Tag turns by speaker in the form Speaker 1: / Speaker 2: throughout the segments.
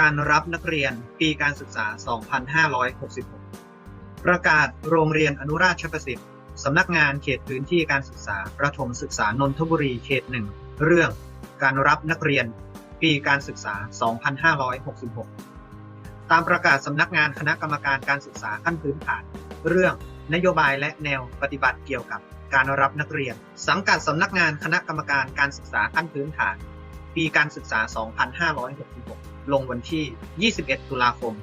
Speaker 1: การรับนักเรียนปีการศึกษา 2566 ประกาศโรงเรียนอนุราชประสิทธิ์ สำนักงานเขตพื้นที่การศึกษา ประถมศึกษานนทบุรีเขตหนึ่ง เรื่องการรับนักเรียนปีการศึกษา 2566 ตามประกาศสำนักงานคณะกรรมการการศึกษาขั้นพื้นฐาน เรื่องนโยบายและแนวปฏิบัติเกี่ยวกับการรับนักเรียน สังกัดสำนักงานคณะกรรมการการศึกษาขั้นพื้นฐาน ปีการศึกษา 2566 ลงวันที่ 21 ตุลาคม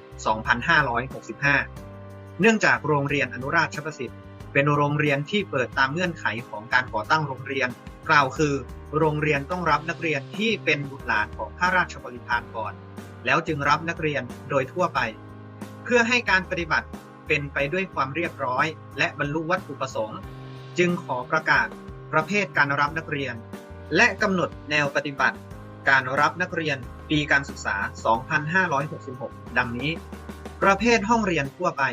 Speaker 1: 2565 เนื่องจากโรงเรียนอนุราชประสิทธิ์ เป็นโรงเรียนที่เปิดตามเงื่อนไขของการก่อตั้งโรงเรียน กล่าวคือ โรงเรียนต้องรับนักเรียนที่เป็นบุตรหลานของข้าราชบริพารก่อน แล้วจึงรับนักเรียนโดยทั่วไป เพื่อให้การปฏิบัติเป็นไปด้วยความเรียบร้อย และบรรลุวัตถุประสงค์ จึงขอประกาศประเภทการรับนักเรียน และกำหนดแนวปฏิบัติ การรับนักเรียนปีการศึกษา 2566 ดังนี้ ประเภทห้องเรียนทั่วไป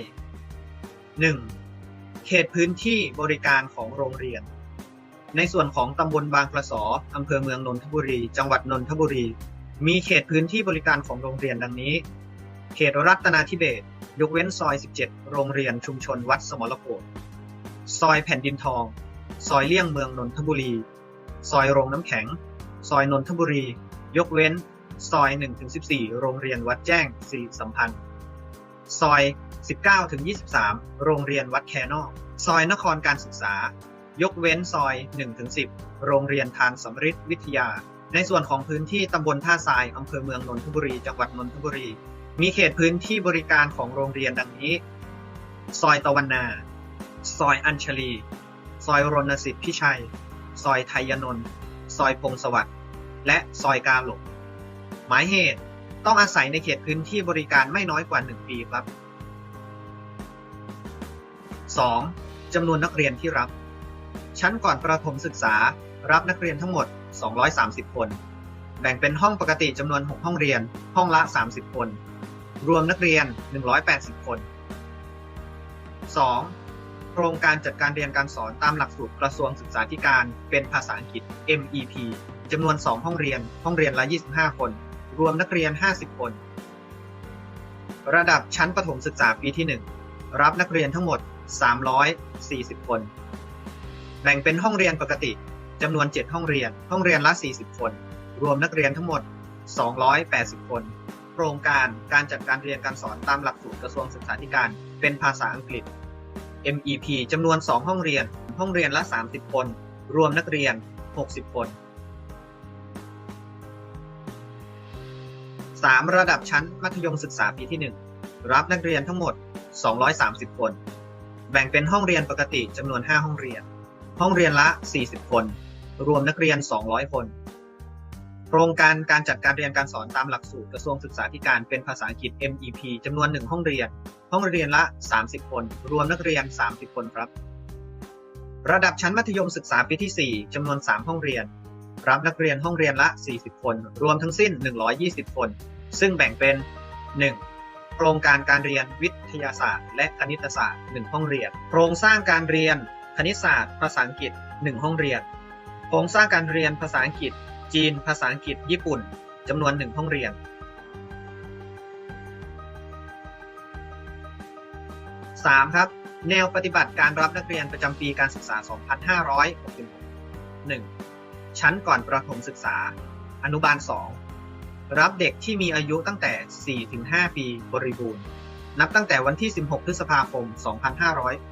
Speaker 1: 1. เขตพื้นที่บริการของโรงเรียน ในส่วนของตำบลบางกระสออำเภอเมืองนนทบุรี จังหวัดนนทบุรี มีเขตพื้นที่บริการของโรงเรียนดังนี้ เขตรัตนาธิเบศยกเว้นซอย 17 โรงเรียนชุมชนวัดสมรโกศซอยแผ่นดินทอง ซอยเลี่ยงเมืองนนทบุรี ซอยโรงน้ำแข็ง ซอยนนทบุรี ยกเว้น ซอย 1-14 โรงเรียนวัดแจ้งสิริสัมพันธ์ ซอย 19-23 โรงเรียนวัดแคนอกซอยนครการศึกษา ยกเว้นซอย 1-10 โรงเรียนทานสำริดวิทยา ในส่วนของพื้นที่ตำบลท่าทรายอำเภอเมืองนนทบุรี จังหวัดนนทบุรี มีเขตพื้นที่บริการของโรงเรียนดังนี้ ซอยตะวันนา ซอยอัญชลี ซอยรณสิทธิ์พิชัย ซอยไทยนนท์ ซอยพงสวัสด และซอยกาหลงหมายเหตุต้องอาศัยในเขตพื้นที่บริการไม่น้อยกว่า 1 ปีครับ 2. จำนวนนักเรียนที่รับ ชั้นก่อนประถมศึกษารับนักเรียนทั้งหมด 230 คน แบ่งเป็นห้องปกติจำนวน 6 ห้องเรียน ห้องละ 30 คน รวมนักเรียน 180 คน 2. โครงการจัดการเรียนการสอนตามหลักสูตรกระทรวงศึกษาธิการเป็นภาษาอังกฤษ MEP จำนวน 2 ห้องเรียน ห้องเรียนละ 25 คน รวมนักเรียน 50 คน ระดับชั้นประถมศึกษาปีที่ 1 รับนักเรียนทั้งหมด 340 คน แบ่งเป็นห้องเรียนปกติจำนวน 7 ห้องเรียน ห้องเรียนละ 40 คน รวมนักเรียนทั้งหมด 280 คน โครงการการจัดการเรียนการสอนตามหลักสูตรกระทรวงศึกษาธิการ เป็นภาษาอังกฤษ MEP จำนวน 2 ห้องเรียน ห้องเรียนละ 30 คน รวมนักเรียน 60 คน 3. ระดับชั้นมัธยมศึกษาปีที่ 1 รับนักเรียนทั้งหมด 230 คน แบ่งเป็นห้องเรียนปกติจำนวน 5 ห้องเรียน ห้องเรียนละ 40 คน รวมนักเรียน 200 คน โครงการการจัดการเรียนการสอนตามหลักสูตรกระทรวงศึกษาธิการเป็นภาษาอังกฤษ MEP จำนวน 1 ห้องเรียน ห้องเรียนละ 30 คน รวมนักเรียน 30 คนครับ ระดับชั้นมัธยมศึกษาปีที่ 4จำนวน 3 ห้องเรียนรับนักเรียนห้องเรียนละ 40 คน รวมทั้งสิ้น 120 คน ซึ่งแบ่งเป็น 1. โครงการการเรียนวิทยาศาสตร์ และคณิตศาสตร์ 1 ห้องเรียน โครงสร้างการเรียนคณิตศาสตร์ ภาษาอังกฤษ 1 ห้องเรียน โครงสร้างการเรียนภาษาอังกฤษ จีน ภาษาอังกฤษ ญี่ปุ่นจำนวน 1 ห้องเรียน 3. ครับแนวปฏิบัติการรับนักเรียนประจำปีการศึกษา 2566 1. ชั้นก่อนประถมศึกษา อนุบาล 2 รับเด็กที่มีอายุตั้งแต่ 4-5 ปีบริบูรณ์ นับตั้งแต่วันที่ 16 พฤษภาคม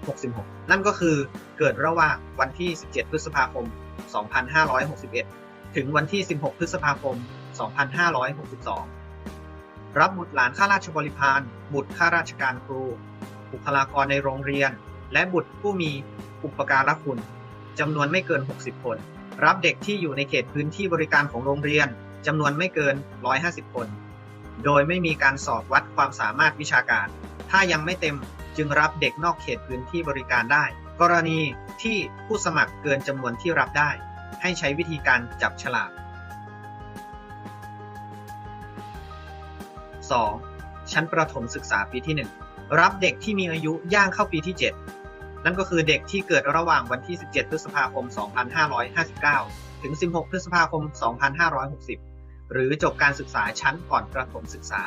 Speaker 1: 2566 นั่นก็คือเกิดระหว่างวันที่ 17 พฤษภาคม 2561 ถึงวันที่ 16 พฤษภาคม 2562 รับบุตรหลานข้าราชบริพารบุตรข้าราชการครู บุคลากรในโรงเรียน และบุตรผู้มีอุปการะคุณจำนวนไม่เกิน 60 คน รับเด็กที่อยู่ในเขตพื้นที่บริการของโรงเรียน จำนวนไม่เกิน 150 คน โดยไม่มีการสอบวัดความสามารถวิชาการ ถ้ายังไม่เต็มจึงรับเด็กนอกเขตพื้นที่บริการได้ กรณีที่ผู้สมัครเกินจำนวนที่รับได้ ให้ใช้วิธีการจับฉลาก 2. ชั้นประถมศึกษาปีที่ 1 รับเด็กที่มีอายุย่างเข้าปีที่ 7 นั่นก็คือเด็กที่เกิดระหว่างวันที่ 17 พฤษภาคม 2559 ถึง 16 พฤษภาคม 2560 หรือจบการศึกษาชั้นก่อนประถมศึกษา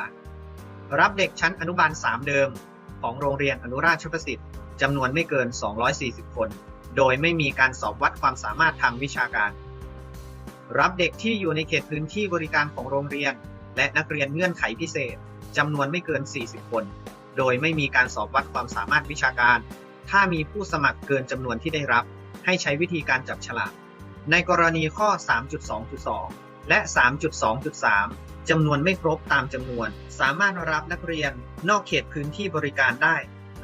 Speaker 1: รับเด็กชั้นอนุบาล 3 เดิม ของโรงเรียนอนุราชประสิทธิ์จำนวนไม่เกิน 240 คน โดยไม่มีการสอบวัดความสามารถทางวิชาการ รับเด็กที่อยู่ในเขตพื้นที่บริการของโรงเรียน และนักเรียนเงื่อนไขพิเศษจำนวนไม่เกิน 40 คน โดยไม่มีการสอบวัดความสามารถวิชาการ ถ้ามีผู้สมัครเกินจำนวนที่ได้รับ ให้ใช้วิธีการจับฉลาก ในกรณีข้อ 3.2.2 และ 3.2.3 จำนวนไม่ครบตามจำนวน สามารถรับนักเรียนนอกเขตพื้นที่บริการได้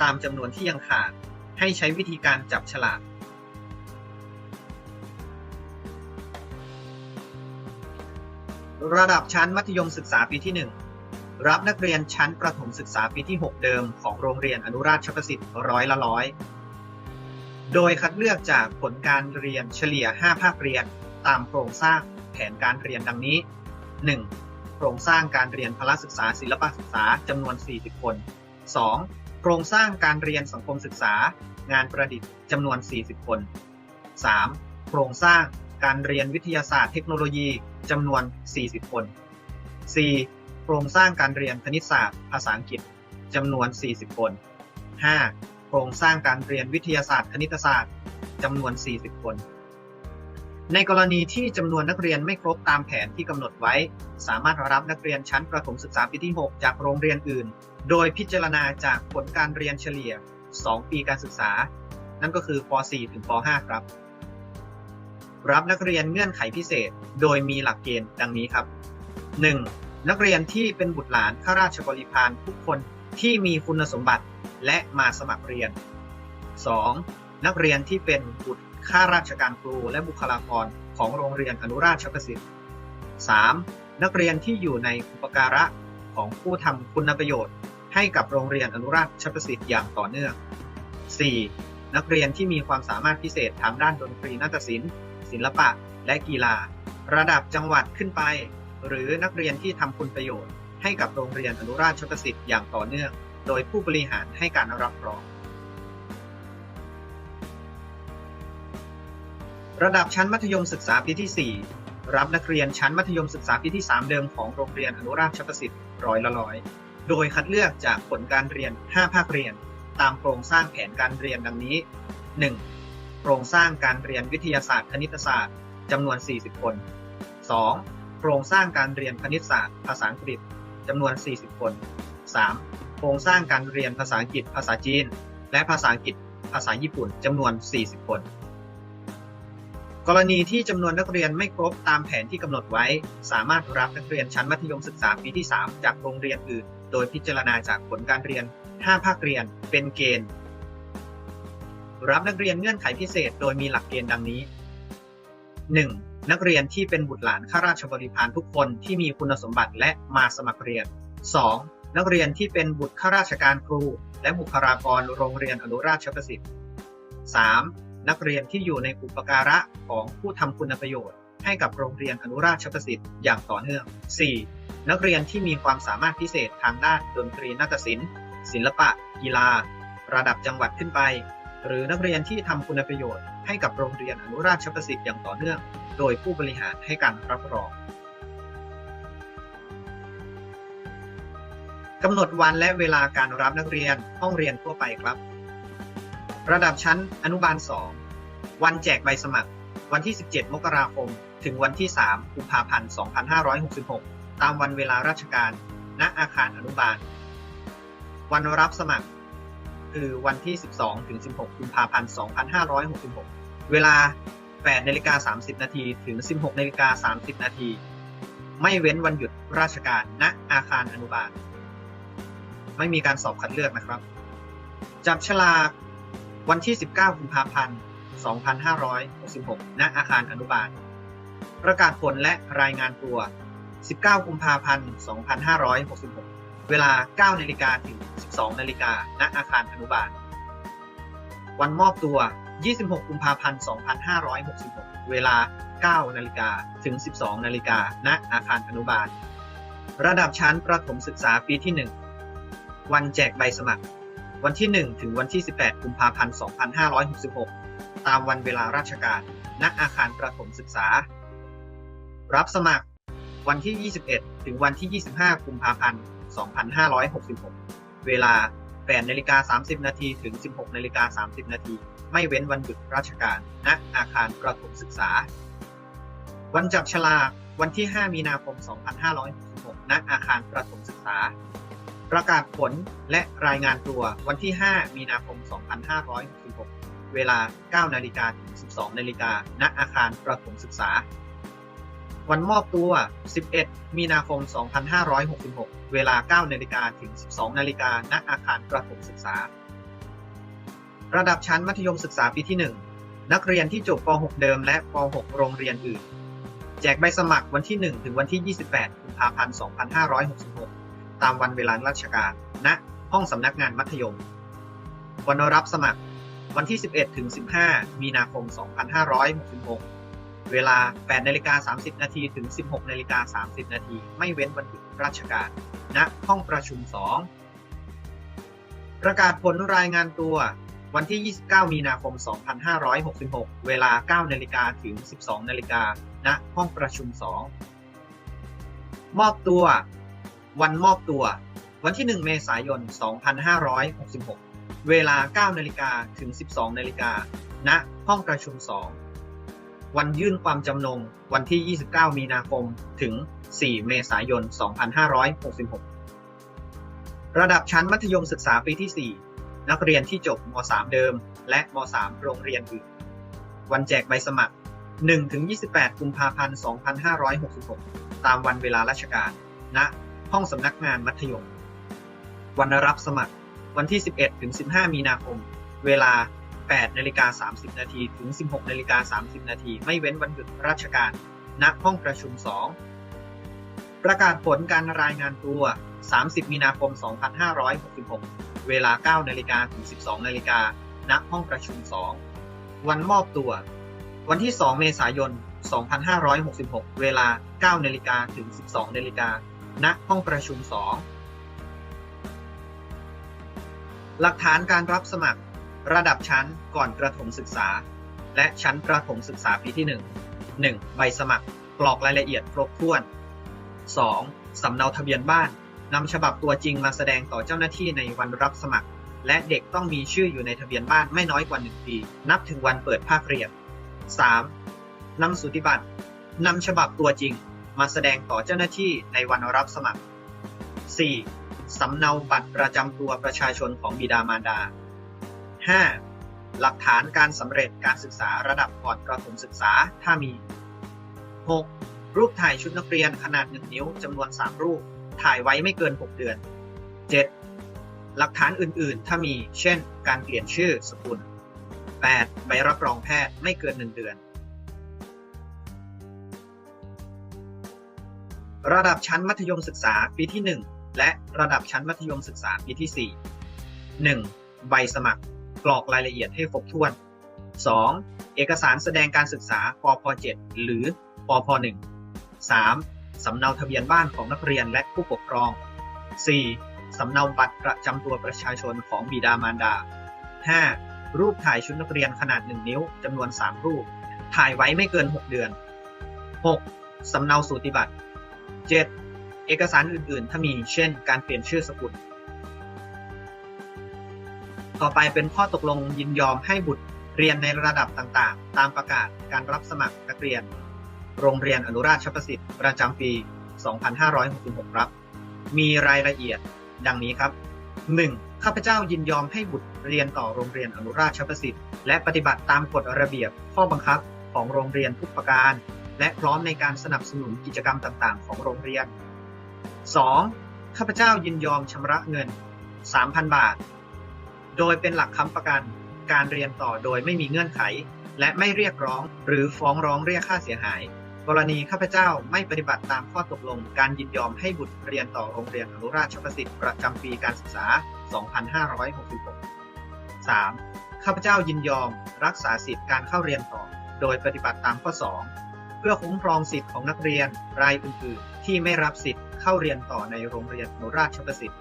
Speaker 1: ตามจำนวนที่ยังขาด ให้ใช้วิธีการจับฉลากระดับชั้นมัธยมศึกษาปีที่ 1 รับนักเรียนชั้นประถมศึกษาปีที่ 6 เดิมของโรงเรียนอนุราชประสิทธิ์ร้อยละร้อย โดยคัดเลือกจากผลการเรียนเฉลี่ย 5 ภาคเรียนตามโครงสร้าง แผนการเรียนดังนี้ 1. โครงสร้างการเรียนพละศึกษาศิลปศึกษาจำนวน 40 คน 2. โครงสร้างการเรียนสังคมศึกษา งานประดิษฐ์จำนวน 40 คน 3. โครงสร้างการเรียนวิทยาศาสตร์เทคโนโลยีจำนวน 40 คน 4. โครงสร้างการเรียนคณิตศาสตร์ ภาษาอังกฤษจำนวน 40 คน 5. โครงสร้างการเรียนวิทยาศาสตร์ คณิตศาสตร์จำนวน 40 คน ในกรณีที่จำนวนนักเรียนไม่ครบตามแผนที่กำหนดไว้ สามารถรับนักเรียนชั้นประถมศึกษาปีที่ 6 จากโรงเรียนอื่น โดยพิจารณาจากผลการเรียนเฉลี่ย 2 ปีการศึกษา นั่นก็คือป .4 ถึงป .5 ครับ รับนักเรียนเงื่อนไขพิเศษ โดยมีหลักเกณฑ์ดังนี้ครับ 1. นักเรียนที่เป็นบุตรหลานข้าราชบริพารทุกคนที่มีคุณสมบัติและมาสมัครเรียน 2. นักเรียนที่เป็นบุตร ข้าราชการครูและบุคลากรของโรงเรียนอนุราชประสิทธิ์ 3. นักเรียนที่อยู่ในอุปการะของผู้ทำคุณประโยชน์ ให้กับโรงเรียนอนุราชประสิทธิ์อย่างต่อเนื่อง 4. นักเรียนที่มีความสามารถพิเศษทางด้านดนตรีนาฏศิลป์ ศิลปะ และกีฬา ระดับจังหวัดขึ้นไป หรือนักเรียนที่ทำคุณประโยชน์ ให้กับโรงเรียนอนุราชประสิทธิ์อย่างต่อเนื่อง โดยผู้บริหารให้การรับรอง ระดับชั้นมัธยมศึกษาปีที่ 4 รับนักเรียนชั้นมัธยมศึกษาปีที่ 3 เดิมของโรงเรียนอนุราชประสิทธิ์ร้อยละร้อย โดยคัดเลือกจากผลการเรียน 5 ภาคเรียน ตามโครงสร้างแผนการเรียนดังนี้ 1. โครงสร้างการเรียนวิทยาศาสตร์ คณิตศาสตร์จำนวน 40 คน 2. โครงสร้างการเรียนคณิตศาสตร์ ภาษาอังกฤษจำนวน 40 คน 3. โครงสร้างการเรียนภาษาอังกฤษ ภาษาจีน และภาษาอังกฤษ ภาษาญี่ปุ่นจำนวน 40 คน กรณีที่จำนวนนักเรียนไม่ครบตามแผนที่กำหนดไว้ สามารถรับนักเรียนชั้นมัธยมศึกษาปีที่ 3 จากโรงเรียนอื่น โดยพิจารณาจากผลการเรียน 5 ภาคเรียน เป็นเกณฑ์ รับนักเรียนเงื่อนไขพิเศษ โดยมีหลักเกณฑ์ดังนี้ 1. นักเรียนที่เป็นบุตรหลานข้าราชบริพารทุกคนที่มีคุณสมบัติและมาสมัครเรียน 2. นักเรียนที่เป็นบุตรข้าราชการครู และบุคลากรโรงเรียนอนุราชประสิทธิ์ 3. นักเรียนที่อยู่ในอุปการะของผู้ทำคุณประโยชน์ ให้กับโรงเรียนอนุราชประสิทธิ์อย่างต่อเนื่อง 4. นักเรียนที่มีความสามารถพิเศษทางด้านดนตรีนาฏศิลป์ ศิลปะ กีฬา ระดับจังหวัดขึ้นไป หรือนักเรียนที่ทำคุณประโยชน์ ให้กับโรงเรียนอนุราชประสิทธิ์อย่างต่อเนื่อง โดยผู้บริหารให้การรับรองกำหนดวันและเวลาการรับนักเรียนห้องเรียนทั่วไปครับ ระดับชั้นอนุบาล 2 วันแจกใบสมัคร วันที่ 17 มกราคม ถึงวันที่ 3 กุมภาพันธ์ 2566 ตามวันเวลาราชการ ณ อาคารอนุบาล วันรับสมัคร คือวันที่ 12 ถึง 16 กุมภาพันธ์ 2566 เวลา 8 นาฬิกา 30 นาที ถึง 16 นาฬิกา 30 นาที ไม่เว้นวันหยุดราชการ ณ อาคารอนุบาล ไม่มีการสอบคัดเลือกนะครับ จับฉลาก วันที่ 19กุมภาพันธ์ 2566 ณ อาคารอนุบาล ประกาศผลและรายงานตัว 19กุมภาพันธ์ 2566 เวลา 9นาฬิกาถึง 12นาฬิกาณ อาคารอนุบาล วันมอบตัว 26 กุมภาพันธ์ 2566 เวลา 9นาฬิกาถึง 12นาฬิกาณ อาคารอนุบาล ระดับชั้นประถมศึกษาปีที่ 1 วันแจกใบสมัคร วันที่ 1 ถึงวันที่ 18 กุมภาพันธ์ 2566 ตามวันเวลาราชการ ณ อาคารประถมศึกษา รับสมัครวันที่ 21 ถึงวันที่ 25 กุมภาพันธ์ 2566 เวลา8นาฬิกา30 นาทีถึง 16นาฬิกา30 นาที ไม่เว้นวันหยุดราชการ ณ อาคารประถมศึกษา วันจับฉลาก วันที่ 5 มีนาคม 2566 ณ อาคารประถมศึกษา ประกาศผลและรายงานตัววันที่ 5 มีนาคม 2566 เวลา 9 นาฬิกาถึง 12 นาฬิกา ณ อาคารประถมศึกษา วันมอบตัว 11 มีนาคม 2566 เวลา 9 นาฬิกาถึง 12 นาฬิกา ณ อาคารประถมศึกษา ระดับชั้นมัธยมศึกษาปีที่ 1 นักเรียนที่จบป .6 เดิมและป .6 โรงเรียนอื่น แจกใบสมัครวันที่ 1 ถึงวันที่ 28 กุมภาพันธ์ 2566 ตามวันเวลาราชการณห้องสำนักงานมัธยม วันรับสมัคร วันที่ 11 ถึง 15 มีนาคม 2566 เวลา 8 นาฬิกา 30 นาทีถึง 16 นาฬิกา 30 นาที ไม่เว้นวันหยุดราชการณห้องประชุม 2 ประกาศผลรายงานตัว วันที่ 29 มีนาคม 2566 เวลา 9 นาฬิกาถึง 12 นาฬิกาณห้องประชุม 2 มอบตัว วันมอบตัว วันที่ 1 เมษายน 2566 เวลา 9 นาฬิกาถึง 12 นาฬิกา ณ ห้องประชุม 2 วันยื่นความจำนง วันที่ 29 มีนาคม ถึง 4 เมษายน 2566 ระดับชั้นมัธยมศึกษาปีที่ 4 นักเรียนที่จบม .3 เดิม และม .3 โรงเรียนอื่น วันแจกใบสมัคร 1-28 กุมภาพันธ์ 2566 ตามวันเวลาราชการ ณ ห้องสำนักงานมัธยม วันรับสมัคร วันที่ 11 ถึง 15 มีนาคม เวลา 8 นาฬิกา 30 นาที ถึง 16 นาฬิกา 30 นาที ไม่เว้นวันหยุดราชการ ณ ห้องประชุม 2 ประกาศผลการรายงานตัว 30 มีนาคม 2566 เวลา 9 นาฬิกา ถึง 12 นาฬิกา ณ ห้องประชุม 2 วันมอบตัว วันที่ 2 เมษายน 2566 เวลา 9 นาฬิกา ถึง 12 นาฬิกา ณห้องประชุม 2 หลักฐานการรับสมัคร ระดับชั้นก่อนประถมศึกษา และชั้นประถมศึกษาปีที่ 1 1. ใบสมัครกรอกรายละเอียดครบถ้วน 2. สำเนาทะเบียนบ้านนำฉบับตัวจริงมาแสดงต่อเจ้าหน้าที่ในวันรับสมัคร และเด็กต้องมีชื่ออยู่ในทะเบียนบ้านไม่น้อยกว่า 1 ปี นับถึงวันเปิดภาคเรียน 3. นำสุติบัตรนำฉบับตัวจริง มาแสดงต่อเจ้าหน้าที่ในวันรับสมัคร 4. สำเนาบัตรประจำตัวประชาชนของบิดามารดา 5. หลักฐานการสำเร็จการศึกษาระดับก่อนประถมศึกษาถ้ามี 6. รูปถ่ายชุดนักเรียนขนาด 1 นิ้วจำนวน 3 รูป ถ่ายไว้ไม่เกิน 6 เดือน 7. หลักฐานอื่น ๆ ถ้ามี เช่น การเปลี่ยนชื่อสกุล 8. ใบรับรองแพทย์ไม่เกิน 1 เดือน ระดับชั้นมัธยมศึกษาปีที่ 1 และระดับชั้นมัธยมศึกษาปีที่ 4 1. ใบสมัคร กรอกรายละเอียดให้ครบถ้วน 2. เอกสารแสดงการศึกษาปพ .7 หรือปพ .1 3. สำเนาทะเบียนบ้านของนักเรียนและผู้ปกครอง 4. สำเนาบัตรประจำตัวประชาชนของบิดามารดา 5. รูปถ่ายชุดนักเรียนขนาด 1 นิ้วจำนวน 3 รูป ถ่ายไว้ไม่เกิน 6 เดือน 6. สำเนาสูติบัตร 7. เอกสารอื่นๆ ถ้ามี เช่น การเปลี่ยนชื่อสกุล ต่อไปเป็นข้อตกลงยินยอมให้บุตรเรียนในระดับต่างๆ ตามประกาศการรับสมัครนักเรียน โรงเรียนอนุราชประสิทธิ์ประจำปี 2566 ครับ มีรายละเอียดดังนี้ครับ 1. ข้าพเจ้ายินยอมให้บุตรเรียนต่อโรงเรียนอนุราชประสิทธิ์และปฏิบัติตามกฎระเบียบข้อบังคับของโรงเรียนทุกประการ และพร้อมในการสนับสนุนกิจกรรมต่างๆ ของโรงเรียน 2. ข้าพเจ้ายินยอมชำระเงิน 3,000 บาท โดยเป็นหลักค้ำประกันการเรียนต่อโดยไม่มีเงื่อนไข และไม่เรียกร้องหรือฟ้องร้องเรียกค่าเสียหาย กรณีข้าพเจ้าไม่ปฏิบัติตามข้อตกลง การยินยอมให้บุตรเรียนต่อโรงเรียนอนุราชประสิทธิ์ประจำปีการศึกษา 2566 3. ข้าพเจ้ายินยอมรักษาสิทธิการเข้าเรียนต่อ โดยปฏิบัติตามข้อ 2 พื่อคุ้มครองสิทธิของนักเรียนรายอื่นๆ ที่ไม่รับสิทธิ์เข้าเรียนต่อในโรงเรียนอนุราชประสิทธิ์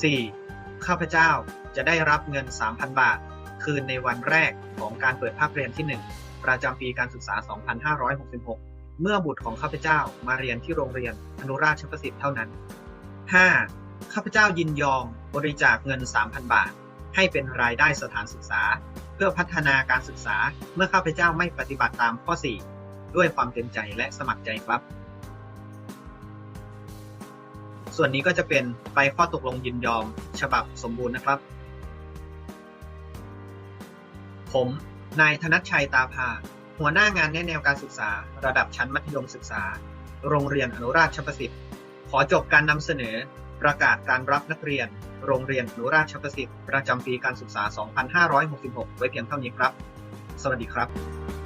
Speaker 1: 4. ข้าพเจ้าจะได้รับเงิน 3,000 บาท คืนในวันแรกของการเปิดภาคเรียนที่ 1 ประจำปีการศึกษา 2566 เมื่อบุตรของข้าพเจ้ามาเรียนที่โรงเรียนอนุราชประสิทธิ์เท่านั้น 5. ข้าพเจ้ายินยอมบริจาคเงิน 3,000 บาท ให้เป็นรายได้สถานศึกษา เพื่อพัฒนาการศึกษาเมื่อข้าพเจ้าไม่ปฏิบัติตามข้อ 4 ด้วยความเต็มใจและสมัครใจครับ ส่วนนี้ก็จะเป็นใบข้อตกลงยินยอม ฉบับสมบูรณ์นะครับ ผม นายธนัชชัยตาภา หัวหน้างานแนแนวการศึกษา ระดับชั้นมัธยมศึกษา โรงเรียนอนุราชประสิทธิ์ ขอจบการนำเสนอประกาศการรับนักเรียน โรงเรียนอนุราชประสิทธิ์ประจำปีการศึกษา 2566 ไว้เพียงเท่านี้ครับ สวัสดีครับ